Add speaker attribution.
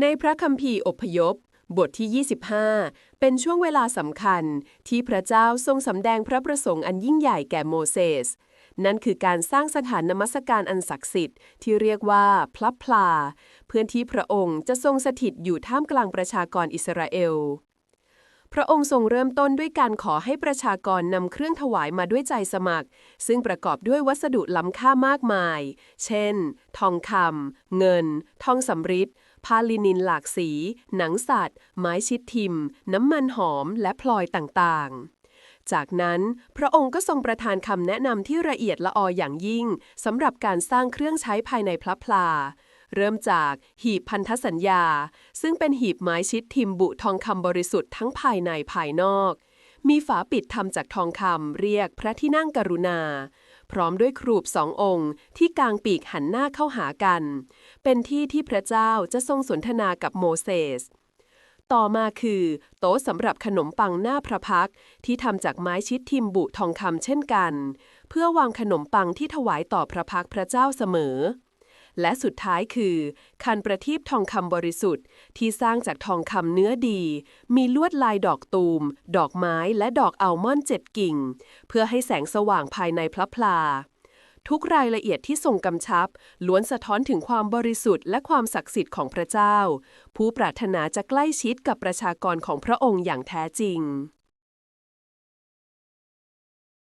Speaker 1: ในพระคัมภีร์อพยพ บทที่ 25 เป็นช่วงเวลาสำคัญที่พระเจ้าทรงสำแดงพระประสงค์อันยิ่งใหญ่แก่โมเสส นั่นคือการสร้างสถานนมัสการอันศักดิ์สิทธิ์ที่เรียกว่าพลับพลา เพื่อนที่พระองค์จะทรงสถิตอยู่ท่ามกลางประชากรอิสราเอล พระองค์ทรงเริ่มต้นด้วยการขอให้ประชากรนำเครื่องถวายมาด้วยใจสมัคร ซึ่งประกอบด้วยวัสดุล้ำค่ามากมาย เช่น ทองคำเงิน ทองสำริดผ้าลินินหลากสี หนังสัตว์ ไม้ชิดทิม น้ำมันหอม และพลอยต่างๆจากนั้น พระองค์ก็ทรงประทานคำแนะนำที่ละเอียดละอออย่างยิ่งสำหรับการสร้างเครื่องใช้ภายในพระพลา เริ่มจากหีบพันธสัญญา ซึ่งเป็นหีบไม้ชิดทิมบุทองคำบริสุทธิ์ทั้งภายในภายนอก มีฝาปิดทำจากทองคำเรียกพระที่นั่งกรุณา พร้อมด้วยครูปสององค์ ที่กางปีกหันหน้าเข้าหากัน เป็นที่ที่พระเจ้าจะทรงสนทนากับโมเสสต่อมาคือ โต๊ะสำหรับขนมปังหน้าพระพักที่ทำจากไม้ชิดทิมบุทองคำเช่นกัน เพื่อวางขนมปังที่ถวายต่อพระพักพระเจ้าเสมอ และสุดท้ายคือ คันประทีปทองคำบริสุทธิ์ ที่สร้างจากทองคำเนื้อดี มีลวดลายดอกตูม ดอกไม้และดอกอัลมอนด์เจ็ดกิ่ง เพื่อให้แสงสว่างภายในพระพลา ทุกรายละเอียดที่ทรงกำชับ ล้วนสะท้อนถึงความบริสุทธิ์และความศักดิ์สิทธิ์ของพระเจ้า ผู้ปรารถนาจะใกล้ชิดกับประชากรของพระองค์อย่างแท้จริง